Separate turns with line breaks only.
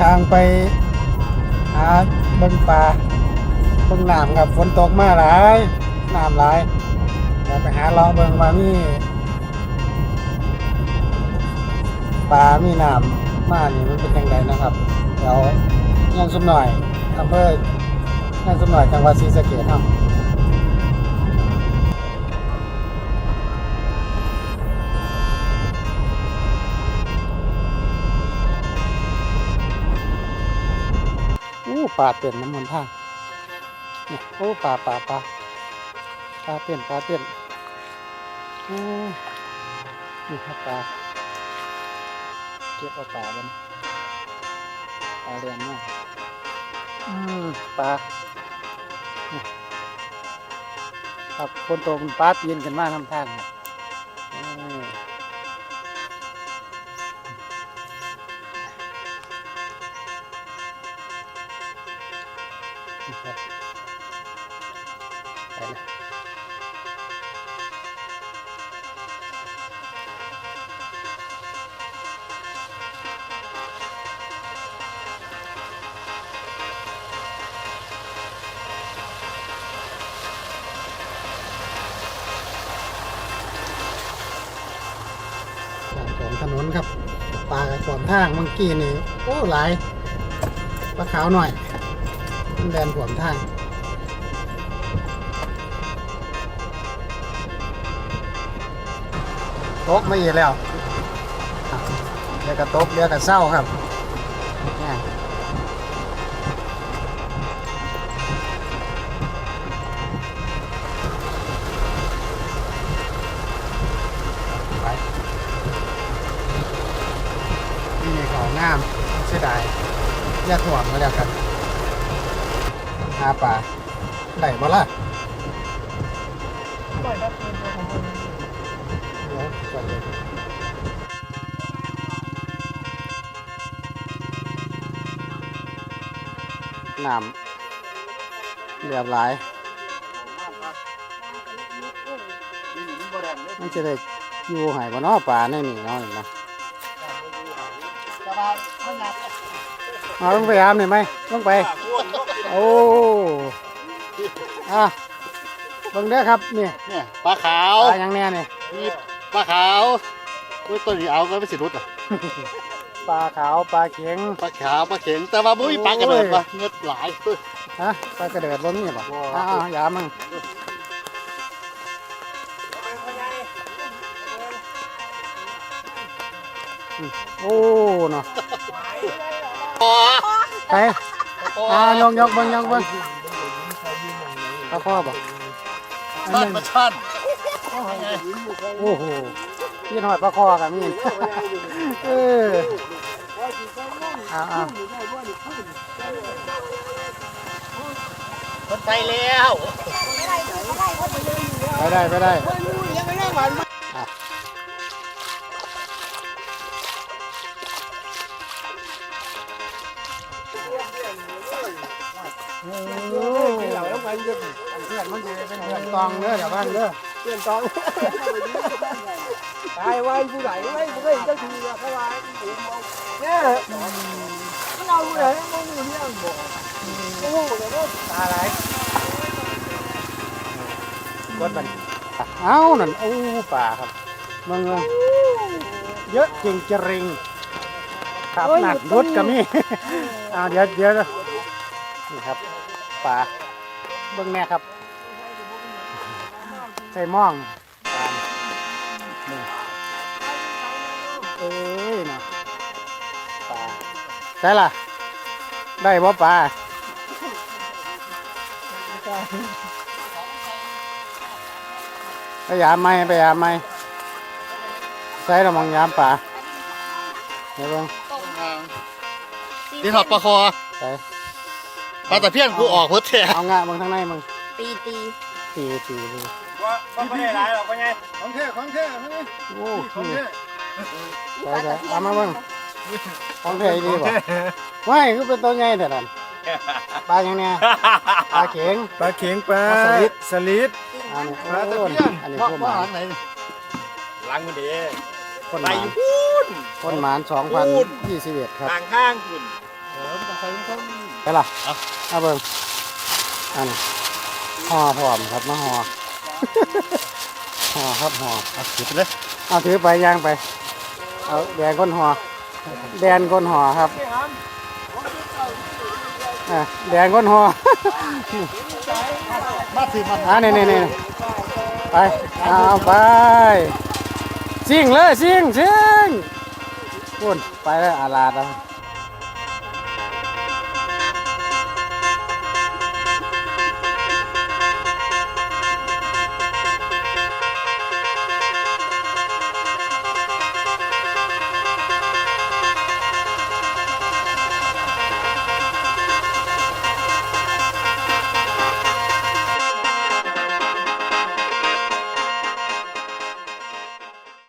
ทางไปหาเบิ่งปลาเบิ่งน้ำครับฝนตกมาหลายน้ำหลายเดี๋ยวไปหาเลาะเบิ่งว่ามีปลา มีน้ำมานี่มันเป็นยังไงนะครับ เดี๋ยวยังสมหน่อยอำเภอยังสมหน่อยจังหวัดศรีสะเกษครับาเต้นน้ำมันท่างนี่โอ้ปลาปลาปลาปลาเต้นปลาเต้นโอ้นี่ครับปลาเก็บเอาปลาบ้านปลาเรียนมากอืมปลาครับคนโตมันปลาปีนกันมากทำทางครับ นี่ครับไปางของถนนครับปลากับขวมทางเมื่อกี้นี่โอ้หลายปลาขาวหน่อย มันแดนขวมทางตกไม่อีกแล้วเรียกกระตกเรียกกระเศร้าครับนี่ของงามเสียดายแยกห่วงมาแล้วกัน หาปลาได้บ่ล่ะ
ปล่อยแบบคืนตัวของมัน
เดี๋ยวก่อนเลยน้ำเรียบหลายมันจะได้อยู่หายบ่เนาะปลาในนี่เนาะเห็นบ่
จะมาข้างใน
เอาลงไปอาบหน่อยไหมลงไป โอ้อะเบิ่งเด้อครับนี่
เนี่ยปลาขาว
ปลาหยังแน่นี่
มีปลาขาวอุ้ยตัวนี้เอาก็ไม่สิรุดอะ
ปลาขาวปลาเข็ง
ปลาขาวปลาเข็งแต่ว่ามุ้ยปลากระเดิดปะเงือดหลายเฮ้ย
ฮะปลากระเดิดบ่มีบ่
บ่
อ้าวๆอย่ามึงอืมโอ้เนาะ
อ๋อ
ไป อ่ายกยกเบิ่งยกเบิ่งปลาพ่อบ่อัน
ช่อน
นึง
มาช่อน
โอ้โหยี่ห้อยปลาคอกับมีนเออเอาเอา
มันไปแล้ว
ไปได้ไปได้อะ โอ้ย
เหล่าแล้วมันจะ
เพื่อนมันจะเป็นเพื่อนตองเด้อเดี๋ยวบ้านเด้อ
เปลี่ยนตองตายไว้ผู้ใดไว้ผู้ใดเจ้าทีเนี่ยเขาว่าเนี่ยมันเอาผู้ใดมันอยู่ที่อังบอกโอ้โหเดี๋ยวก็
ตายไหลกดบันเอ้านั่นโอ้ป่าครับมืองเยอะจริงจริงครับหนักรุดก็มีอ่าเดี๋ยวเดี๋ยวนี่ครับ ป่าเบื้องแน่ครับ ใส่หม่องปลานี่เอ้ยเนาะปลาใช่ล่ะ ได้บ่ปลาไปยามไหมไปยามไหมใส่ระมองยามปลาเดี๋ยวเบิ่ง
นี่ถอดปลาคอ
ใส่
ปลาตะเพียนกูออกเพิ่แท้
เอางะมึงข้างในมึง
ตีตี
ตีตีดู
ว่าไม่ได้ร้ายหรอกว่าไงของแท้ของแท้
โอ้
ของ
นี่
แท้
ใส่ใส่เอามาเบิ่งของแท้ดีบ่ไม่คือเป็นตัวใหญ่แต่นั้นปลาอย่างเนี้ยปลาเข็ง
ปลาเข็งปลา
ปลาสลิด
สลิด
อันนี้
ปลาตะ
โอ้
เพียน
อันนี้
ว่า
พวกห
ว่า
มา
หางไหน
ล้างมันดี
คนห
ไป
มาน
อยู่พูน
คนหมานสองพันยี่สิบเอ็ดครับ
ต่างข้างคุณ
โอ
อมันต้องใส่ถุง เท้า
ไปล่ะ
เอา
เอาเบิ่งอันนี้ห่อพร้อมครับมาห่อ ห่อครับห่อ
เอาถือไปเลย
เอาถือไปย่างไป เอาแดนก้นห่อแดนก้นห่อครับอะแดนก้นห่อ
มาสิมา
อ่านี่นี่นี่ไปเอาไปซิ่งเลยซิ่งซิ่งพุ่นไปเลยอาลาดแล้ว